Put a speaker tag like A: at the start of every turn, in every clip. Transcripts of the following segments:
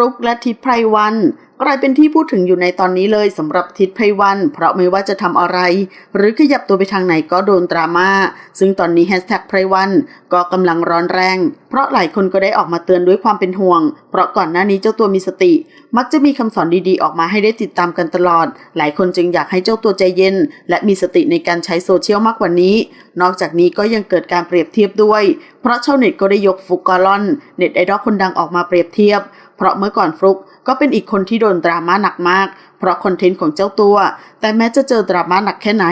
A: ลุกและทิพไพรวันกลายเป็นที่พูดถึงอยู่ในตอนนี้เลยสำหรับทิศไพวัน เพราะไม่ว่าจะทำอะไร หรือขยับตัวไปทางไหนก็โดนดราม่าซึ่งตอนนี้แฮชแท็กไพวันก็กำลังร้อนแรง เพราะหลายคนก็ได้ออกมาเตือนด้วยความเป็นห่วง เพราะก่อนหน้านี้เจ้าตัวมีสติ มักจะมีคำสอนดีๆ ออกมาให้ได้ติดตามกันตลอด หลายคนจึงอยากให้เจ้าตัวใจเย็น และมีสติในการใช้โซเชียลมากกว่านี้ นอกจากนี้ก็ยังเกิดการเปรียบเทียบด้วย เพราะชาวเน็ตก็ได้ยกฟุกกอลอน เน็ตไอดอลคนดังออกมาเปรียบเทียบ เพราะเมื่อก่อนฟลุกก็เป็นอีกคนที่โดนดราม่าหนักมาก เพราะคอนเทนต์ของเจ้าตัว แต่แม้จะเจอดราม่าหนักแค่ไหน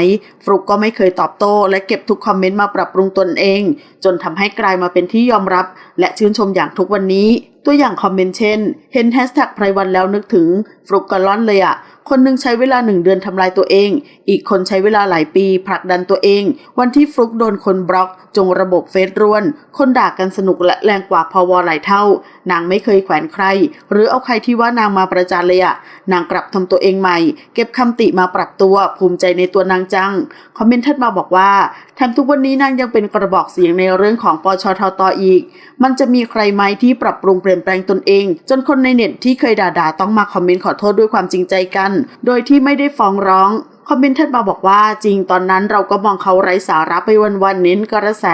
A: ฟลุกก็ไม่เคยตอบโต้ และเก็บทุกคอมเมนต์มาปรับปรุงตนเอง จนทำให้กลายมาเป็นที่ยอมรับ และชื่นชมอย่างทุกวันนี้ ตัวอย่างคอมเมนต์เช่น เห็นแฮชแท็กไพรวันแล้วนึกถึงฟลุกกอลอนเลยอะคนหนึ่งใช้เวลาหนึ่งเดือนทำลายตัวเอง อีกคนใช้เวลาหลายปีผลักดันตัวเอง วันที่ฟลุกโดนคนบล็อก จงระบบเฟซร่วน คนด่ากันสนุกและแรงกว่าพอวหลายเท่า นางไม่เคยแขวนใคร หรือเอาใครที่ว่านางมาประจานเลยอะนางกลับทำตัวเองใหม่ เก็บคำติมาปรับตัว ภูมิใจในตัวนางจัง คอมเมนต์ถัดมาบอกว่าแถมทุกวันนี้นางยังเป็นกระบอกเสียงในเรื่องของปชทตอีก มันจะมีใครไหมที่ปรับปรุงเปลี่ยนลี่ยนแปลงตนเอง จนคนในเน็ตที่เคยด่าๆต้องมาคอมเมนต์ขอโทษด้วยความจริงใจกัน โดยที่ไม่ได้ฟ้องร้อง คอมเมนต์ถัดมาบอกว่าจริงตอนนั้นเราก็มองเขาไร้สาระไปวันๆเน้นกระแส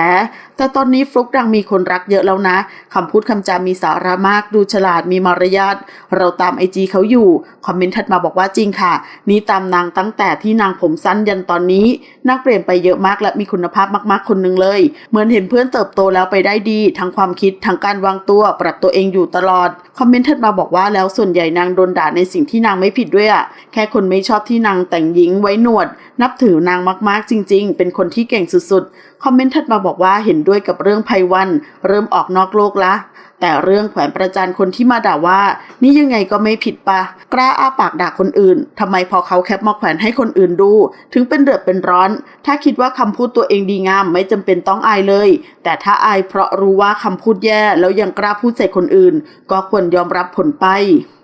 A: แต่ตอนนี้ฟลุกดังมีคนรักเยอะแล้วนะคำพูดคำจามีสาระมากดูฉลาดมีมารยาทเราตามไอจีเขาอยู่คอมเมนต์ถัดมาบอกว่าจริงค่ะ นี่ตามนางตั้งแต่ที่นางผมสั้นยันตอนนี้นางเปลี่ยนไปเยอะมากและมีคุณภาพมากๆคนหนึ่งเลย เหมือนเห็นเพื่อนเติบโตแล้วไปได้ดี ทั้งความคิดทั้งการวางตัวปรับตัวเองอยู่ตลอดคอมเมนต์ถัดมาบอกว่าแล้วส่วนใหญ่นางโดนด่าในสิ่งที่นางไม่ผิดด้วยอะแค่คนไม่ชอบที่นางแต่งหญิงไว้หนวด นับถือนางมากๆ จริง ๆ เป็นคนที่เก่งสุดๆ คอมเมนต์ถัดมาบอกว่าเห็นด้วยกับเรื่องไพวัน เริ่มออกนอกโลกละ แต่เรื่องแขวนประจานคนที่มาด่าว่า นี่ยังไงก็ไม่ผิดปะกล้าอ้าปากด่าคนอื่นทำไมพอเขาแคปมาแขวนให้คนอื่นดู ถึงเป็นเดือดเป็นร้อน ถ้าคิดว่าคำพูดตัวเองดีงามไม่จำเป็นต้องอายเลย แต่ถ้าอายเพราะรู้ว่าคำพูดแย่แล้วยังกล้าพูดใส่คนอื่น ก็ควรยอมรับผลไป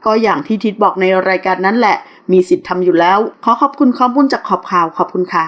A: ก็อย่างที่ทิดบอกในรายการนั้นแหละ มีสิทธิ์ทำอยู่แล้ว ขอขอบคุณข้อมูลจากขอบข่าวขอบคุณค่ะ